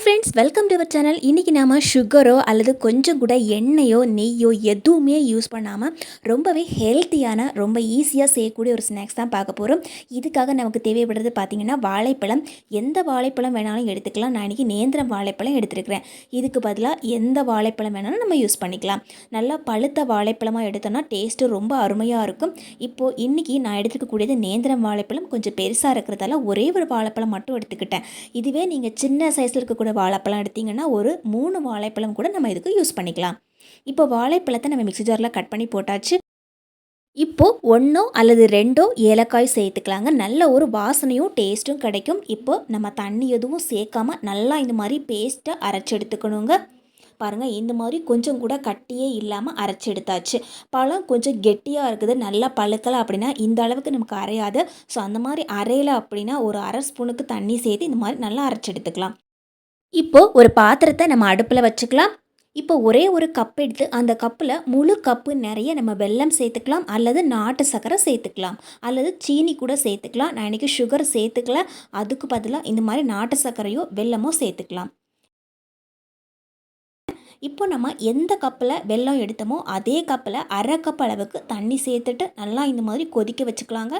Hi friends welcome to our channel இன்றைக்கி நாம் சுகரோ அல்லது கொஞ்சம் கூட எண்ணெயோ நெய்யோ எதுவுமே யூஸ் பண்ணாமல் ரொம்பவே ஹெல்த்தியான ரொம்ப ஈஸியாக செய்யக்கூடிய ஒரு ஸ்நாக்ஸ் தான் பார்க்க போகிறோம் இதுக்காக நமக்கு தேவைப்படுறது பார்த்திங்கன்னா வாழைப்பழம். எந்த வாழைப்பழம் வேணாலும் எடுத்துக்கலாம். நான் இன்றைக்கி நேந்திரம் வாழைப்பழம் எடுத்துருக்கிறேன். இதுக்கு பதிலாக எந்த வாழைப்பழம் வேணாலும் நம்ம யூஸ் பண்ணிக்கலாம். நல்லா பழுத்த வாழைப்பழமாக எடுத்தோன்னா டேஸ்ட்டு ரொம்ப அருமையாக இருக்கும். இப்போது இன்றைக்கி நான் எடுத்துக்கக்கூடியது நேந்திரம் வாழைப்பழம். கொஞ்சம் பெருசாக இருக்கிறதால ஒரே ஒரு வாழைப்பழம் மட்டும் எடுத்துக்கிட்டேன். இதுவே நீங்கள் சின்ன சைஸில் இருக்கக்கூடிய வாழைப்பழம் எடுத்திங்கன்னா ஒரு மூணு வாழைப்பழம் கூட நம்ம இதுக்கு யூஸ் பண்ணிக்கலாம். இப்போ வாழைப்பழத்தை நம்ம மிக்ஸி ஜாரில் கட் பண்ணி போட்டாச்சு. இப்போது ஒன்றோ அல்லது ரெண்டோ ஏலக்காய் சேர்த்துக்கலாங்க. நல்ல ஒரு வாசனையும் டேஸ்ட்டும் கிடைக்கும். இப்போது நம்ம தண்ணி எதுவும் சேர்க்காம நல்லா இந்த மாதிரி பேஸ்ட்டை அரைச்சி எடுத்துக்கணுங்க. பாருங்கள் இந்த மாதிரி கொஞ்சம் கூட கட்டியே இல்லாமல் அரைச்சி எடுத்தாச்சு. பழம் கொஞ்சம் கெட்டியாக இருக்குது. நல்லா பழுக்கலை அப்படின்னா இந்த அளவுக்கு நமக்கு அரையாது. ஸோ அந்த மாதிரி அரையலை அப்படின்னா ஒரு அரை ஸ்பூனுக்கு தண்ணி சேர்த்து இந்த மாதிரி நல்லா அரைச்சி எடுத்துக்கலாம். இப்போ ஒரு பாத்திரத்தை நம்ம அடுப்பில் வச்சுக்கலாம். இப்போ ஒரே ஒரு கப் எடுத்து அந்த கப்பில் முழு கப்பு நிறைய நம்ம வெல்லம் சேர்த்துக்கலாம். அல்லது நாட்டு சர்க்கரை சேர்த்துக்கலாம். அல்லது சீனி கூட சேர்த்துக்கலாம். நான் இன்றைக்கி சுகர் சேர்த்துக்கல. அதுக்கு பதிலாக இந்த மாதிரி நாட்டு சர்க்கரையோ வெல்லமோ சேர்த்துக்கலாம். இப்போ நம்ம எந்த கப்பில் வெல்லம் எடுத்தோமோ அதே கப்பில் அரை கப் அளவுக்கு தண்ணி சேர்த்துட்டு நல்லா இந்த மாதிரி கொதிக்க வச்சுக்கலாங்க.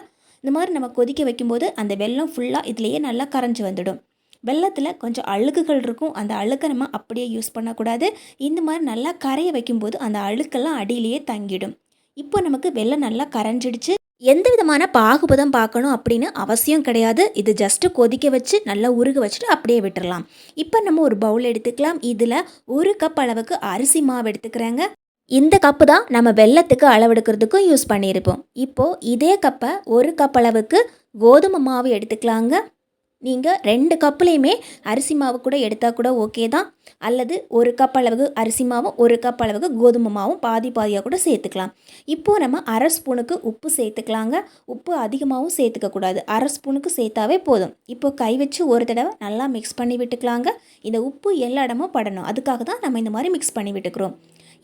இந்த மாதிரி நம்ம கொதிக்க வைக்கும்போது அந்த வெல்லம் ஃபுல்லாக இதுலேயே நல்லா கரைஞ்சி வந்துடும். வெள்ளத்தில் கொஞ்சம் அழுக்குகள் இருக்கும். அந்த அழுக்கை நம்ம அப்படியே யூஸ் பண்ணக்கூடாது. இந்த மாதிரி நல்லா கரைய வைக்கும்போது அந்த அழுக்கெல்லாம் அடியிலேயே தங்கிடும். இப்போ நமக்கு வெள்ளம் நல்லா கரைஞ்சிடுச்சு. எந்த விதமான பாகுபதம் பார்க்கணும் அப்படின்னு அவசியம் கிடையாது. இது ஜஸ்ட்டு கொதிக்க வச்சு நல்லா உருக வச்சுட்டு அப்படியே விட்டுடலாம் இப்போ நம்ம ஒரு பவுல் எடுத்துக்கலாம். இதில் ஒரு கப் அளவுக்கு அரிசி மாவு எடுத்துக்கிறேங்க. இந்த கப்பு தான் நம்ம வெள்ளத்துக்கு அளவெடுக்கிறதுக்கும் யூஸ் பண்ணியிருப்போம். இப்போது இதே கப்பை ஒரு கப் அளவுக்கு கோதுமை மாவு எடுத்துக்கலாங்க. நீங்கள் ரெண்டு கப்புலேயுமே அரிசி மாவு கூட எடுத்தால் கூட ஓகே தான். அல்லது ஒரு கப் அளவுக்கு அரிசி மாவும் ஒரு கப் அளவுக்கு கோதுமை மாவும் பாதி பாதியாக கூட சேர்த்துக்கலாம். இப்போது நம்ம அரை ஸ்பூனுக்கு உப்பு சேர்த்துக்கலாங்க. உப்பு அதிகமாகவும் சேர்த்துக்கக்கூடாது அரை ஸ்பூனுக்கு சேர்த்தாவே போதும். இப்போ கை வச்சு ஒரு தடவை நல்லா மிக்ஸ் பண்ணி விட்டுக்கலாங்க. இந்த உப்பு எல்லா இடமும் படணும். அதுக்காக தான் நம்ம இந்த மாதிரி மிக்ஸ் பண்ணி விட்டுக்கிறோம்.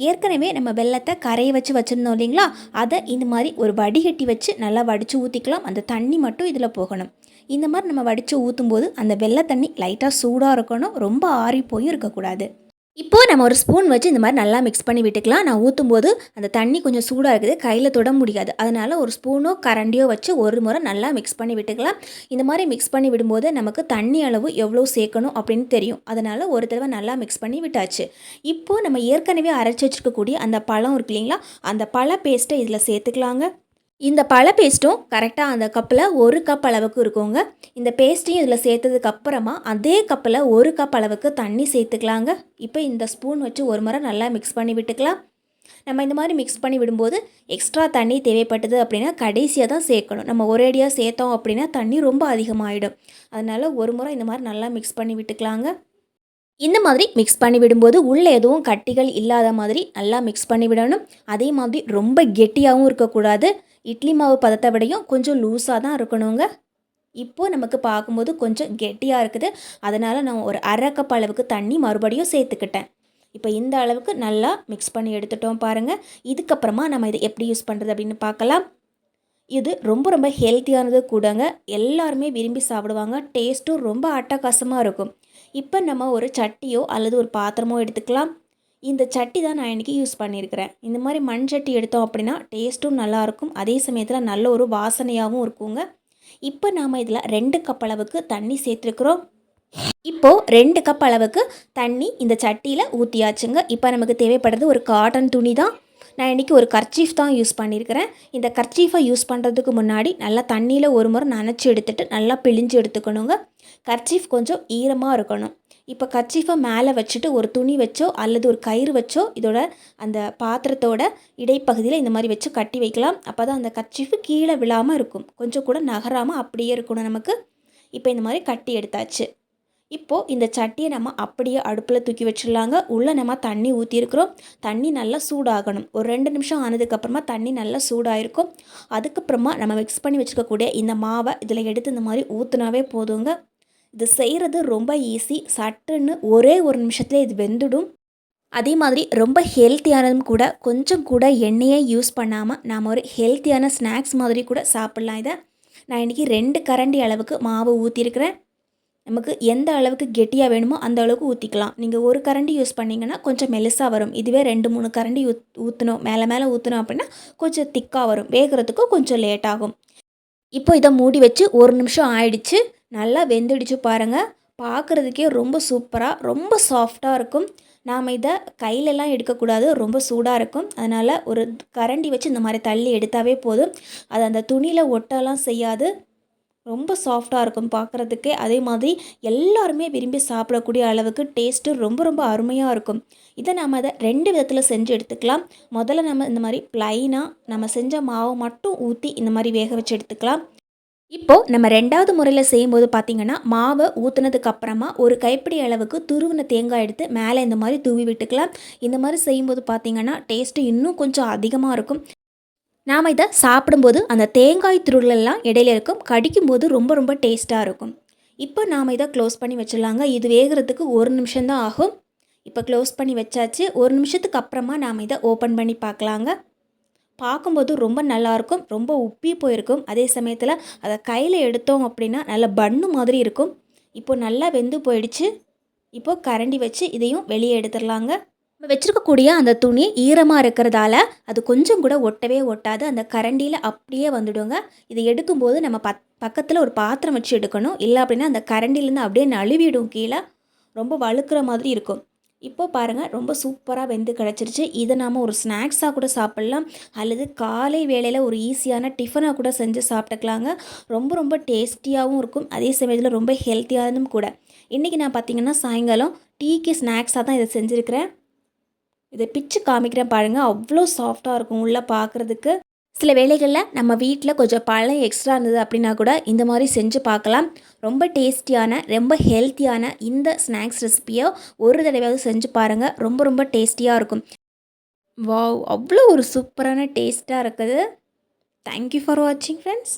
ஏற்கனவே நம்ம வெள்ளத்தை கரையை வச்சு வச்சுருந்தோம் இல்லைங்களா? அதை இந்த மாதிரி ஒரு வடிகட்டி வச்சு நல்லா வடித்து ஊற்றிக்கலாம் அந்த தண்ணி மட்டும் இதில் போகணும். இந்த மாதிரி நம்ம வடித்து ஊற்றும் போது அந்த வெள்ளை தண்ணி லைட்டாக சூடாக இருக்கணும் ரொம்ப ஆறி போயும் இருக்கக்கூடாது. இப்போது நம்ம ஒரு ஸ்பூன் வச்சு இந்த மாதிரி நல்லா மிக்ஸ் பண்ணி விட்டுக்கலாம். நான் ஊற்றும் போது அந்த தண்ணி கொஞ்சம் சூடாக இருக்குது கையில் தொட முடியாது. அதனால் ஒரு ஸ்பூனோ கரண்டியோ வச்சு ஒரு முறை நல்லா மிக்ஸ் பண்ணி விட்டுக்கலாம். இந்த மாதிரி மிக்ஸ் பண்ணி விடும்போது நமக்கு தண்ணி அளவு எவ்வளோ சேர்க்கணும் அப்படின்னு தெரியும். அதனால் ஒரு தடவை நல்லா மிக்ஸ் பண்ணி விட்டாச்சு. இப்போது நம்ம ஏற்கனவே அரைச்சி வச்சுருக்கக்கூடிய அந்த பழம் இருக்கு இல்லைங்களா? அந்த பழ பேஸ்ட்டை இதில் சேர்த்துக்கலாங்க. இந்த பழ பேஸ்ட்டும் கரெக்டாக அந்த கப்பில் ஒரு கப் அளவுக்கு இருக்குங்க. இந்த பேஸ்ட்டையும் இதில் சேர்த்ததுக்கு அப்புறமா அதே கப்பில் ஒரு கப் அளவுக்கு தண்ணி சேர்த்துக்கலாங்க. இப்போ இந்த ஸ்பூன் வச்சு ஒரு முறை நல்லா மிக்ஸ் பண்ணி விட்டுக்கலாம். நம்ம இந்த மாதிரி மிக்ஸ் பண்ணி விடும்போது எக்ஸ்ட்ரா தண்ணி தேவைப்பட்டது அப்படின்னா கடைசியாக தான் சேர்க்கணும். நம்ம ஒரேடியாக சேர்த்தோம் அப்படின்னா தண்ணி ரொம்ப அதிகமாகிடும் அதனால் ஒரு முறை இந்த மாதிரி நல்லா மிக்ஸ் பண்ணி விட்டுக்கலாங்க. இந்த மாதிரி மிக்ஸ் பண்ணி விடும்போது உள்ளே எதுவும் கட்டிகள் இல்லாத மாதிரி நல்லா மிக்ஸ் பண்ணி விடணும். அதே மாதிரி ரொம்ப கெட்டியாகவும் இருக்கக்கூடாது. இட்லி மாவு பதத்தை விடையும் கொஞ்சம் லூஸாக தான் இருக்கணுங்க. இப்போது நமக்கு பார்க்கும்போது கொஞ்சம் கெட்டியாக இருக்குது. அதனால் நான் ஒரு அரை கப் அளவுக்கு தண்ணி மறுபடியும் சேர்த்துக்கிட்டேன். இப்போ இந்த அளவுக்கு நல்லா மிக்ஸ் பண்ணி எடுத்துட்டோம் பாருங்கள் இதுக்கப்புறமா நம்ம இதை எப்படி யூஸ் பண்ணுறது அப்படின்னு பார்க்கலாம். இது ரொம்ப ரொம்ப ஹெல்த்தியானது கூடங்க. எல்லாருமே விரும்பி சாப்பிடுவாங்க. டேஸ்ட்டும் ரொம்ப அட்டகாசமாக இருக்கும். இப்போ நம்ம ஒரு சட்டியோ அல்லது ஒரு பாத்திரமோ எடுத்துக்கலாம். இந்த சட்டி தான் நான் இன்றைக்கி யூஸ் பண்ணியிருக்கிறேன். இந்த மாதிரி மண் சட்டி எடுத்தோம் அப்படின்னா டேஸ்ட்டும் நல்லாயிருக்கும் அதே சமயத்தில் நல்ல ஒரு வாசனையாகவும் இருக்குங்க. இப்போ நாம் இதில் ரெண்டு கப் அளவுக்கு தண்ணி சேர்த்துருக்குறோம். இப்போது ரெண்டு கப் அளவுக்கு தண்ணி இந்த சட்டியில் ஊற்றியாச்சுங்க இப்போ நமக்கு தேவைப்படுறது ஒரு காட்டன் துணி தான். நான் இன்றைக்கி ஒரு கர்ச்சீஃப் தான் யூஸ் பண்ணியிருக்கிறேன் இந்த கர்ச்சீஃபை யூஸ் பண்ணுறதுக்கு முன்னாடி நல்லா தண்ணியில் ஒரு முறை நனைச்சி எடுத்துகிட்டு நல்லா பிழிஞ்சு எடுத்துக்கணுங்க. கர்ச்சீஃப் கொஞ்சம் ஈரமாக இருக்கணும். இப்போ கர்ச்சீஃபை மேலே வச்சுட்டு ஒரு துணி வச்சோ அல்லது ஒரு கயிறு வச்சோ இதோட அந்த பாத்திரத்தோட இடைப்பகுதியில் இந்த மாதிரி வச்சு கட்டி வைக்கலாம். அப்போ தான் அந்த கர்ச்சீஃபு கீழே விழாமல் இருக்கும். கொஞ்சம் கூட நகராமல் அப்படியே இருக்கணும் நமக்கு. இப்போ இந்த மாதிரி கட்டி எடுத்தாச்சு. இப்போது இந்த சட்டியை நம்ம அப்படியே அடுப்பில் தூக்கி வச்சிடலாங்க. உள்ளே நம்ம தண்ணி ஊற்றிருக்கிறோம் தண்ணி நல்லா சூடாகணும். ஒரு ரெண்டு நிமிஷம் ஆனதுக்கப்புறமா தண்ணி நல்லா சூடாயிருக்கும். அதுக்கப்புறமா நம்ம மிக்ஸ் பண்ணி வச்சுருக்கக்கூடிய இந்த மாவை இதில் எடுத்து இந்த மாதிரி ஊற்றுனாவே போதுங்க. இது செய்கிறது ரொம்ப ஈஸி சட்டுன்னு ஒரே ஒரு நிமிஷத்துல இது வெந்துடும். அதே மாதிரி ரொம்ப ஹெல்த்தியானதும் கூட கொஞ்சம் கூட எண்ணெயை யூஸ் பண்ணாமல் நாம் ஒரு ஹெல்த்தியான ஸ்நாக்ஸ் மாதிரி கூட சாப்பிட்லாம் இதை. நான் இன்றைக்கி ரெண்டு கரண்டி அளவுக்கு மாவு ஊற்றிருக்கிறேன் நமக்கு எந்த அளவுக்கு கெட்டியாக வேணுமோ அந்த அளவுக்கு ஊற்றிக்கலாம் நீங்கள் ஒரு கரண்டி யூஸ் பண்ணிங்கன்னா கொஞ்சம் மெலிசாக வரும். இதுவே ரெண்டு மூணு கரண்டி ஊத் ஊற்றணும் மேலே மேலே ஊற்றணும் அப்படின்னா கொஞ்சம் திக்காக வரும். வேகிறதுக்கும் கொஞ்சம் லேட் ஆகும். இப்போ இதை மூடி வச்சு ஒரு நிமிஷம் ஆயிடுச்சு. நல்லா வெந்துடுச்சு பாருங்கள் பார்க்குறதுக்கே ரொம்ப சூப்பராக ரொம்ப சாஃப்டாக இருக்கும். நாம் இதை கையிலலாம் எடுக்கக்கூடாது. ரொம்ப சூடாக இருக்கும். அதனால் ஒரு கரண்டி வச்சு இந்த மாதிரி தள்ளி எடுத்தாவே போதும். அது அந்த துணியில் ஒட்டலாம் செய்யாது. ரொம்ப சாஃப்டாக இருக்கும் பார்க்குறதுக்கே. அதே மாதிரி எல்லாருமே விரும்பி சாப்பிடக்கூடிய அளவுக்கு டேஸ்ட்டு ரொம்ப ரொம்ப அருமையாக இருக்கும். இதை நம்ம அதை ரெண்டு விதத்தில் செஞ்சு எடுத்துக்கலாம். முதல்ல நம்ம இந்த மாதிரி ப்ளைனாக நம்ம செஞ்ச மாவை மட்டும் ஊற்றி இந்த மாதிரி வேக வச்சு எடுத்துக்கலாம். இப்போது நம்ம ரெண்டாவது முறையில் செய்யும்போது பார்த்திங்கன்னா மாவை ஊற்றுனதுக்கு அப்புறமா ஒரு கைப்பிடி அளவுக்கு துருவின தேங்காய் எடுத்து மேலே இந்த மாதிரி தூவி விட்டுக்கலாம். இந்த மாதிரி செய்யும்போது பார்த்திங்கன்னா டேஸ்ட்டு இன்னும் கொஞ்சம் அதிகமாக இருக்கும். நாம் இதை சாப்பிடும்போது அந்த தேங்காய் துருளெல்லாம் இடையில இருக்கும். கடிக்கும்போது ரொம்ப ரொம்ப டேஸ்ட்டாக இருக்கும். இப்போ நாம் இதை க்ளோஸ் பண்ணி வச்சிடலாங்க. இது வேகிறதுக்கு ஒரு நிமிஷம்தான் ஆகும். இப்போ க்ளோஸ் பண்ணி வச்சாச்சு. ஒரு நிமிஷத்துக்கு அப்புறமா நாம் இதை ஓப்பன் பண்ணி பார்க்கலாங்க. பார்க்கும்போது ரொம்ப நல்லாயிருக்கும் ரொம்ப உப்பி போயிருக்கும். அதே சமயத்தில் அதை கையில் எடுத்தோம் அப்படின்னா நல்ல பன்னு மாதிரி இருக்கும். இப்போ நல்லா வெந்து போயிடுச்சு. இப்போது கரண்டி வச்சு இதையும் வெளியே எடுத்துடலாங்க. நம்ம வச்சுருக்கக்கூடிய அந்த துணி ஈரமாக இருக்கிறதால அது கொஞ்சம் கூட ஒட்டவே ஒட்டாது. அந்த கரண்டியில் அப்படியே வந்துடுங்க. இதை எடுக்கும்போது நம்ம பத் பக்கத்தில் ஒரு பாத்திரம் வச்சு எடுக்கணும். இல்லை அப்படின்னா அந்த கரண்டிலேருந்து அப்படியே நழுவிடும் கீழே. ரொம்ப வழுக்கிற மாதிரி இருக்கும். இப்போது பாருங்கள் ரொம்ப சூப்பராக வெந்து கிடச்சிருச்சு. இதை நாம் ஒரு ஸ்நாக்ஸாக கூட சாப்பிட்லாம். அல்லது காலை வேளையில் ஒரு ஈஸியான டிஃபனாக கூட செஞ்சு சாப்பிட்டுக்கலாங்க. ரொம்ப ரொம்ப டேஸ்டியாகவும் இருக்கும். அதே சமயத்தில் ரொம்ப ஹெல்த்தியானதும் கூட. இன்றைக்கி நான் பார்த்திங்கன்னா சாயங்காலம் டீக்கு ஸ்நாக்ஸாக தான் இதை செஞ்சுருக்கிறேன். இதை பிச்சு காமிக்கிறேன் பாருங்கள் அவ்வளோ சாஃப்டாக இருக்கும் உள்ளே பார்க்குறதுக்கு சில வேளைகளில் நம்ம வீட்டில் கொஞ்சம் பழம் எக்ஸ்ட்ரா இருந்தது அப்படின்னா கூட இந்த மாதிரி செஞ்சு பார்க்கலாம். ரொம்ப டேஸ்டியான ரொம்ப ஹெல்த்தியான இந்த ஸ்நாக்ஸ் ரெசிப்பியை ஒரு தடவையாவது செஞ்சு பாருங்கள் ரொம்ப ரொம்ப டேஸ்டியாக இருக்கும். வாவ் அவ்வளோ ஒரு சூப்பரான டேஸ்ட்டாக இருக்குது. தேங்க்யூ ஃபார் வாட்சிங் ஃப்ரெண்ட்ஸ்